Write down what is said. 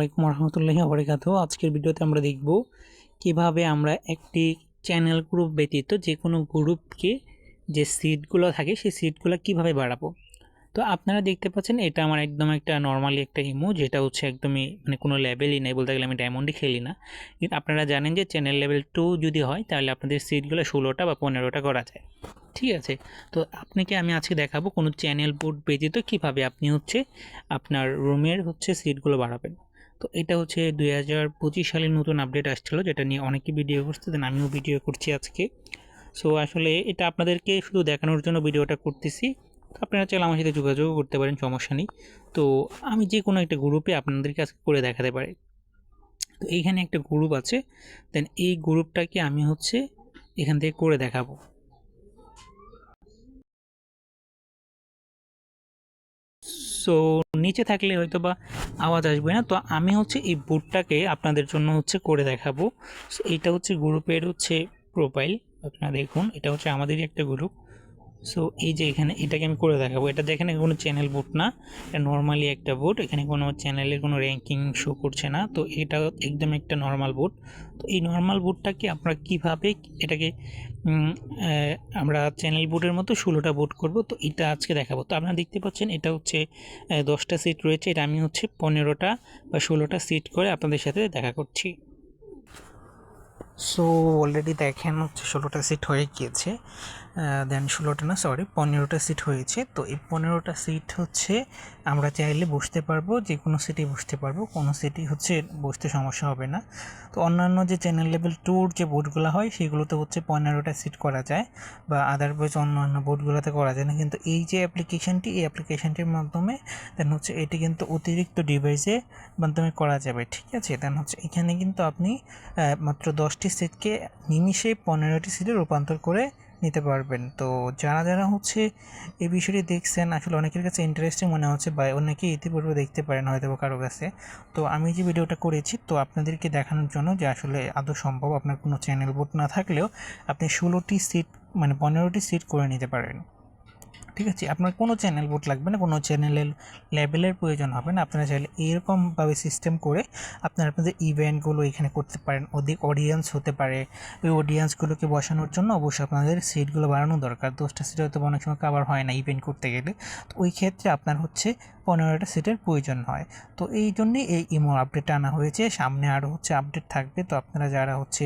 আসসালামাইকুম রহমতুল্লাহি আবরকাত আজকের ভিডিওতে আমরা দেখব কীভাবে আমরা একটি চ্যানেল গ্রুপ ব্যতীত যে কোনো গ্রুপকে যে সিটগুলো থাকে, সেই সিটগুলো কীভাবে বাড়াবো। তো আপনারা দেখতে পাচ্ছেন, এটা আমার একদম একটা নর্মালি একটা ইমো, যেটা হচ্ছে একদমই মানে কোনো লেভেলই নেই, বলতে গেলে আমি ডায়মন্ডই খেলি না। কিন্তু আপনারা জানেন যে চ্যানেল লেভেল টু যদি হয়, তাহলে আপনাদের সিটগুলো ষোলোটা বা পনেরোটা করা যায়। ঠিক আছে? তো আপনাকে আমি আজকে দেখাবো কোনো চ্যানেল বোর্ড ব্যতীত কীভাবে আপনি হচ্ছে আপনার রুমের হচ্ছে সিটগুলো বাড়াবেন। তো এটা হচ্ছে দুই হাজার পঁচিশ সালের নতুন আপডেট আসছিল, যেটা নিয়ে অনেকে ভিডিও করছে দেন আমিও ভিডিও করছি আজকে। সো আসলে এটা আপনাদেরকে শুধু দেখানোর জন্য ভিডিওটা করতেছি। আপনারা চাইলে আমার সাথে যোগাযোগও করতে পারেন, সমস্যা নেই। তো আমি যে কোনো একটা গ্রুপে আপনাদেরকে আজকে করে দেখাতে পারি। তো এইখানে একটা গ্রুপ আছে দেন এই গ্রুপটাকে আমি হচ্ছে এখান থেকে করে দেখাবো। সো নিচে থাকলে হয়তো বা আওয়াজ আসবে না। তো আমি হচ্ছে এই বুটটাকে আপনাদের জন্য হচ্ছে করে দেখাবো। সো এইটা হচ্ছে গ্রুপের হচ্ছে প্রোফাইল আপনারা দেখুন, এটা হচ্ছে আমাদেরই একটা গ্রুপ সো এই যে এখানে, এটাকে আমি করে দেখাবো। এটা দেখেন কোনো চ্যানেল বুট না, এটা নর্মালি একটা বুট এখানে কোনো চ্যানেলের কোনো র্যাঙ্কিং শো করছে না। তো এটা একদম একটা নর্মাল বুট তো এই নর্মাল বুটটাকে আমরা কীভাবে, এটাকে আমরা চ্যানেল বুটের মতো ষোলোটা বুট করব। তো এটা আজকে দেখাবো। তো আপনারা দেখতে পাচ্ছেন, এটা হচ্ছে দশটা সিট রয়েছে। এটা আমি হচ্ছে পনেরোটা বা ষোলোটা সিট করে আপনাদের সাথে দেখা করছি। সো অলরেডি দেখেন হচ্ছে ষোলোটা সিট হয়ে গিয়েছে দেন ষোলোটা না সরি পনেরোটা সিট হয়েছে। তো এই পনেরোটা সিট হচ্ছে আমরা চাইলে বসতে পারব, যে কোনো সিটে বসতে পারব, কোনো সিটই হচ্ছে বসতে সমস্যা হবে না। তো অন্যান্য যে চ্যানেল লেভেল টুর যে বোর্ডগুলো হয়, সেগুলোতে হচ্ছে পনেরোটা সিট করা যায়, বা আদারওয়াইজ অন্যান্য বোর্ডগুলোতে করা যায় না। কিন্তু এই যে অ্যাপ্লিকেশনটি এই অ্যাপ্লিকেশনটির মাধ্যমে দেন হচ্ছে এটি কিন্তু অতিরিক্ত ডিভাইসে মাধ্যমে করা যাবে, ঠিক আছে? দেন হচ্ছে এখানে কিন্তু আপনি মাত্র দশটি সিটকে নিমিষে পনেরোটি সিটে রূপান্তর করে নিতে পারবেন। তো যারা যারা হচ্ছে এই বিষয়টি দেখছেন, আসলে অনেকের কাছে ইন্টারেস্টিং মনে হচ্ছে বা অনেকে ইতিপূর্বে দেখতে পারেন হয়তো কারও কাছে। তো আমি যে ভিডিওটা করেছি, তো আপনাদেরকে দেখানোর জন্য যে আসলে আদৌ সম্ভব আপনার কোনো চ্যানেল বোর্ড না থাকলেও আপনি ষোলোটি সিট মানে পনেরোটি সিট করে নিতে পারেন। ঠিক আছে, আপনার কোনো চ্যানেল বোর্ড লাগবে না, কোনো চ্যানেলের লেভেলের প্রয়োজন হবে না। আপনারা চাইলে এরকমভাবে সিস্টেম করে আপনারা আপনাদের ইভেন্টগুলো এখানে করতে পারেন। অধিক অডিয়েন্স হতে পারে। ওই অডিয়েন্সগুলোকে বসানোর জন্য অবশ্যই আপনাদের সিটগুলো বাড়ানো দরকার। দশটা সিট হয়তো অনেক সময় কাবার হয় না ইভেন্ট করতে গেলে। তো ওই ক্ষেত্রে আপনার হচ্ছে পনেরোটা সিটের প্রয়োজন হয়। তো এই জন্যই এই ইমো আপডেট আনা হয়েছে। সামনে আরও হচ্ছে আপডেট থাকবে। তো আপনারা যারা হচ্ছে